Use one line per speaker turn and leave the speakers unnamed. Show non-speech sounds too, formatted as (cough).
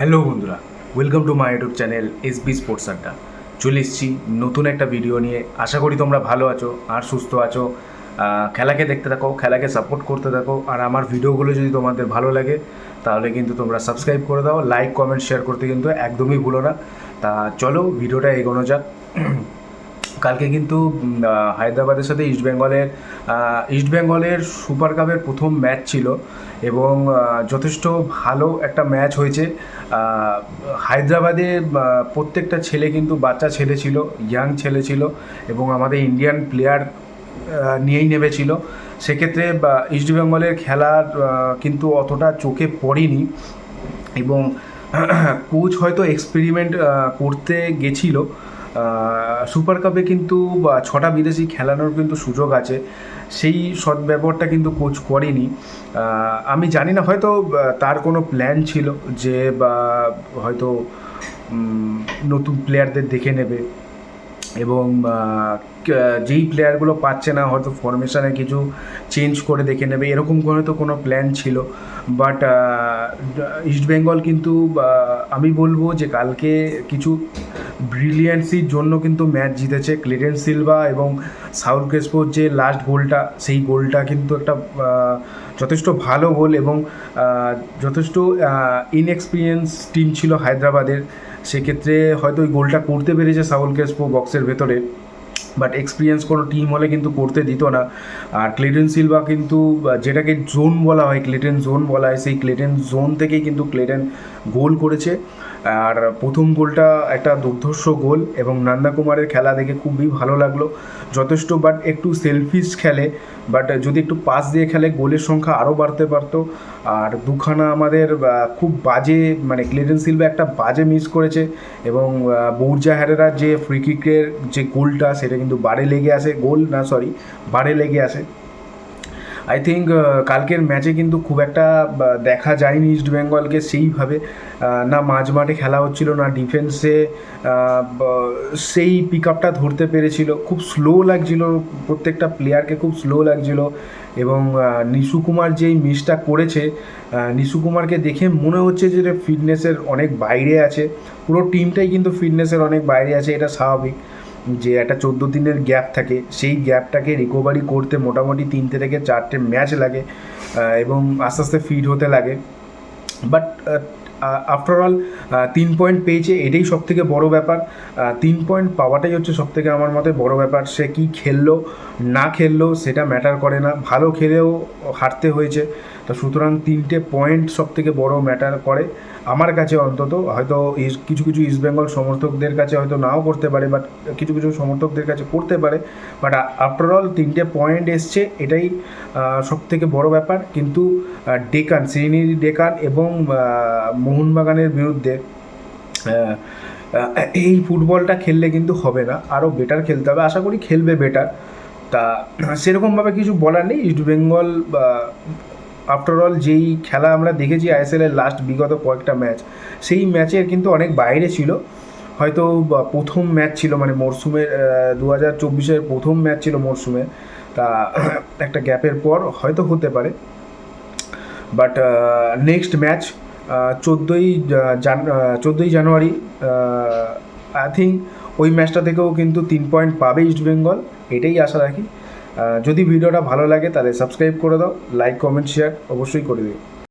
Hello বন্ধুরা welcome to my YouTube channel S B sports আড্ডা চলে এসেছি নতুন একটা ভিডিও নিয়ে। আশা করি তোমরা ভালো আছো আর সুস্থ আছো। খেলাকে দেখতে থাকো, খেলাকে সাপোর্ট করতে থাকো। আর আমার ভিডিওগুলো যদি তোমাদের ভালো লাগে, তাহলে কিন্তু তোমরা সাবস্ক্রাইব করে দাও। লাইক কমেন্ট শেয়ার করতে কিন্তু একদমই ভুলো না। তা চলো ভিডিওটা এগোনো যাক। কালকে কিন্তু হায়দ্রাবাদের সাথে ইস্ট বেঙ্গলের ইস্ট বেঙ্গলের সুপার কাপের প্রথম ম্যাচ ছিল এবং যথেষ্ট ভালো একটা ম্যাচ হয়েছে। হায়দ্রাবাদে প্রত্যেকটা ছেলে কিন্তু বাচ্চা ছেলে ছিল ইয়াং ছেলে ছিল এবং আমাদের ইন্ডিয়ান প্লেয়ার নিয়েই নেমেছিল। সেক্ষেত্রে ইস্ট বেঙ্গলের খেলার কিন্তু অতটা চোখে পড়েনি এবং (clears throat) কোচ হয়তো এক্সপেরিমেন্ট করতে গেছিল। সুপার কাপে কিন্তু বা, ছটা বিদেশি খেলানোর কিন্তু সুযোগ আছে। সেই সদ্ব্যবহারটা কিন্তু কোচ করেনি। আমি জানি না হয়তো তার কোনো প্ল্যান ছিল যে বা হয়তো নতুন প্লেয়ারদের দেখে নেবে এবং যেই প্লেয়ারগুলো পাচ্ছে না হয়তো ফরমেশনে কিছু চেঞ্জ করে দেখে নেবে এরকম করে তো কোনো প্ল্যান ছিল। বাট ইস্টবেঙ্গল কিন্তু আমি বলব যে কালকে কিছু ব্রিলিয়ান্সির জন্য কিন্তু ম্যাচ জিতেছে ক্লিডেন সিলভা এবং সাউল ক্রেসপোর যে লাস্ট গোলটা, সেই গোলটা কিন্তু একটা যথেষ্ট ভালো গোল এবং যথেষ্ট ইনএক্সপিরিয়েন্স টিম ছিল হায়দ্রাবাদের। সেক্ষেত্রে হয়তো ওই গোলটা করতে পেরেছে সাউল ক্রেসপো বক্সের ভেতরে। বাট এক্সপিরিয়েন্স কোনো টিম হলে কিন্তু করতে দিত না। আর ক্লেটন সিলভা কিন্তু যেটাকে জোন বলা হয় ক্লেটেন জোন বলা হয়, সেই ক্লেটেন জোন থেকেই কিন্তু ক্লেটেন গোল করেছে। আর প্রথম গোলটা একটা দুর্ধর্ষ গোল এবং নন্দা কুমারের খেলা দেখে খুবই ভালো লাগল। যথেষ্ট বাট একটু সেলফিশ খেলে বাট যদি একটু পাস দিয়ে খেলে, গোলের সংখ্যা আরও বাড়তে পারতো। আর দুখানা আমাদের খুব বাজে মানে ক্লেটন সিলভা একটা বাজে মিস করেছে এবং বৌরজা হ্যারেরার যে ফ্রি কিকের যে গোলটা সেটা কিন্তু বারে লেগে আসে গোল না সরি বারে লেগে আসে। আই থিঙ্ক কালকের ম্যাচে কিন্তু খুব একটা দেখা যায়নি ইস্ট বেঙ্গলকে সেইভাবে। না মাঝ মাঠে খেলা হচ্ছিল, না ডিফেন্সে সেই পিক আপটা ধরতে পেরেছিল। খুব স্লো লাগছিল, প্রত্যেকটা প্লেয়ারকে খুব স্লো লাগছিল। এবং নিশু কুমার যেই মিসটা করেছে নিশু কুমারকে দেখে মনে হচ্ছে যে ফিটনেসের অনেক বাইরে আছে। পুরো টিমটাই কিন্তু ফিটনেসের অনেক বাইরে আছে, এটা স্বাভাবিক। যে একটা চোদ্দ দিনের গ্যাপ থাকে, সেই গ্যাপটাকে রিকভারি করতে মোটামুটি তিনটে থেকে চারটে ম্যাচ লাগে এবং আস্তে আস্তে ফিট হতে লাগে। বাট আফটার অল তিন পয়েন্ট পেয়েছে, এটাই সব থেকে বড়ো ব্যাপার। তিন পয়েন্ট পাওয়াটাই হচ্ছে সব থেকে আমার মতে বড়ো ব্যাপার। সে কি খেললো, না খেললো, সেটা ম্যাটার করে না। ভালো খেলেও হারতে হয়েছে। তো সুতরাং তিনটে পয়েন্ট সব থেকে বড়ো ম্যাটার করে আমার কাছে অন্তত। হয়তো কিছু কিছু ইস্ট বেঙ্গল সমর্থকদের কাছে হয়তো নাও করতে পারে বাট কিছু কিছু সমর্থকদের কাছে করতে পারে। বাট আফটার অল তিনটে পয়েন্ট এসছে, এটাই সব থেকে বড় ব্যাপার। কিন্তু ডেকান, শ্রীনিধি ডেকান এবং মোহনবাগানের বিরুদ্ধে এই ফুটবলটা খেললে কিন্তু হবে না। আরও বেটার খেলতে হবে। আশা করি খেলবে বেটার তা, সেরকমভাবে কিছু বলার নেই। ইস্ট বেঙ্গল আফটার অল যেই খেলা আমরা দেখেছি আইএসএল এর লাস্ট বিগত কয়েকটা ম্যাচ সেই ম্যাচের কিন্তু অনেক বাইরে ছিল। হয়তো প্রথম ম্যাচ ছিল মানে মরশুমের দু হাজার চব্বিশের প্রথম ম্যাচ ছিল মরশুমে তা, (coughs) একটা গ্যাপের পর হয়তো হতে পারে। বাট নেক্সট ম্যাচ চোদ্দোই জান চোদ্দোই জানুয়ারি আই থিঙ্ক ওই ম্যাচটা থেকেও কিন্তু তিন পয়েন্ট পাবে ইস্ট বেঙ্গল এটাই আশা রাখি। যদি ভিডিওটা ভালো লাগে তাহলে সাবস্ক্রাইব করে দাও লাইক কমেন্ট শেয়ার অবশ্যই করে দিও।